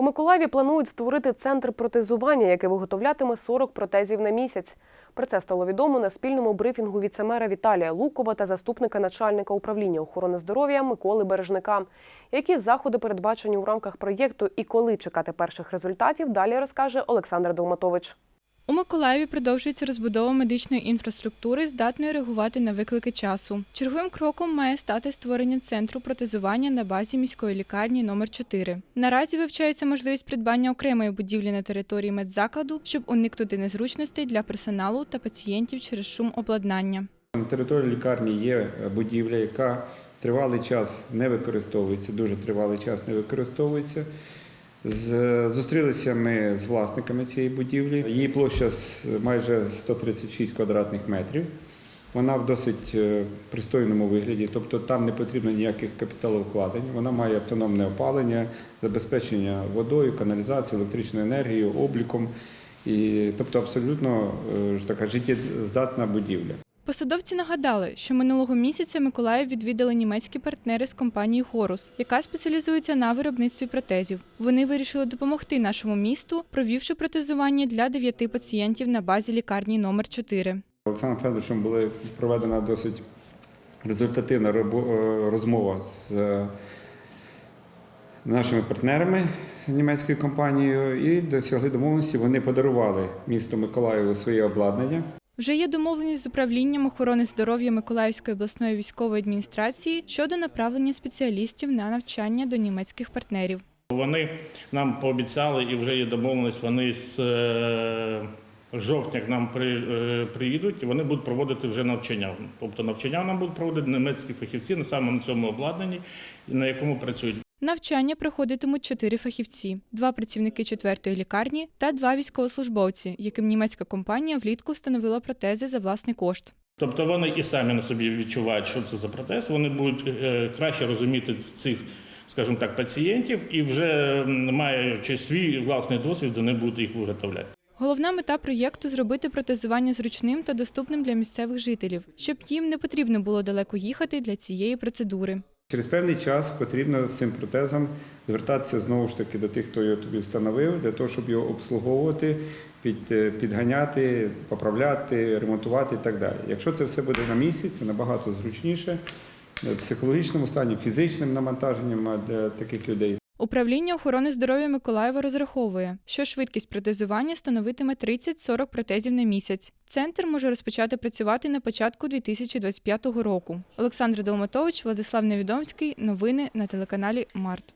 У Миколаєві планують створити центр протезування, який виготовлятиме 40 протезів на місяць. Про це стало відомо на спільному брифінгу віцемера Віталія Лукова та заступника начальника управління охорони здоров'я Миколи Бережника. Які заходи передбачені у рамках проєкту і коли чекати перших результатів, далі розкаже Олександр Долматович. У Миколаєві продовжується розбудова медичної інфраструктури, здатної реагувати на виклики часу. Черговим кроком має стати створення центру протезування на базі міської лікарні номер 4 Наразі вивчається можливість придбання окремої будівлі на території медзакладу, щоб уникнути незручностей для персоналу та пацієнтів через шум обладнання. На території лікарні є будівля, яка тривалий час не використовується, дуже тривалий час не використовується. Зустрілися ми з власниками цієї будівлі. Її площа майже 136 квадратних метрів. Вона в досить е, пристойному вигляді, тобто там не потрібно ніяких капіталовкладень. Вона має автономне опалення, забезпечення водою, каналізацією, електричною енергією, обліком. І, тобто абсолютно е, така життєздатна будівля. Посадовці нагадали, що минулого місяця Миколаїв відвідали німецькі партнери з компанії Хорус, яка спеціалізується на виробництві протезів. Вони вирішили допомогти нашому місту, провівши протезування для дев'яти пацієнтів на базі лікарні номер 4 Олександром Федоровичем була проведена досить результативна е, розмова з е, нашими партнерами німецькою компанією і досягли домовленості. Вони подарували місту Миколаєву своє обладнання. Вже є домовленість з управлінням охорони здоров'я Миколаївської обласної військової адміністрації щодо направлення спеціалістів на навчання до німецьких партнерів. Вони нам пообіцяли і вже є домовленість. Вони з е, жовтня к нам е, приїдуть і вони будуть проводити вже навчання. Тобто навчання нам будуть проводити німецькі фахівці на саме на цьому обладнанні, на якому працюють. Навчання проходитимуть чотири фахівці: два працівники четвертої лікарні та два військовослужбовці, яким німецька компанія влітку встановила протези за власний кошт. Тобто вони і самі на собі відчувають, що це за протез. Вони будуть е, краще розуміти цих, скажімо так, пацієнтів, і вже маючи свій власний досвід, вони будуть їх виготовляти. Головна мета проєкту зробити протезування зручним та доступним для місцевих жителів, щоб їм не потрібно було далеко їхати для цієї процедури. Через певний час потрібно з цим протезом звертатися знову ж таки до тих, хто його тобі встановив, для того, щоб його обслуговувати, е, підганяти, поправляти, ремонтувати і так далі. Якщо це все буде на місяць, це набагато зручніше е, в психологічному стані, фізичним навантаженням е, для таких людей. Управління охорони здоров'я Миколаєва розраховує, що швидкість протезування становитиме 30-40 протезів на місяць. Центр може розпочати працювати на початку 2025 року. Олександр Долматович, Владислав Невідомський. Новини на телеканалі Март.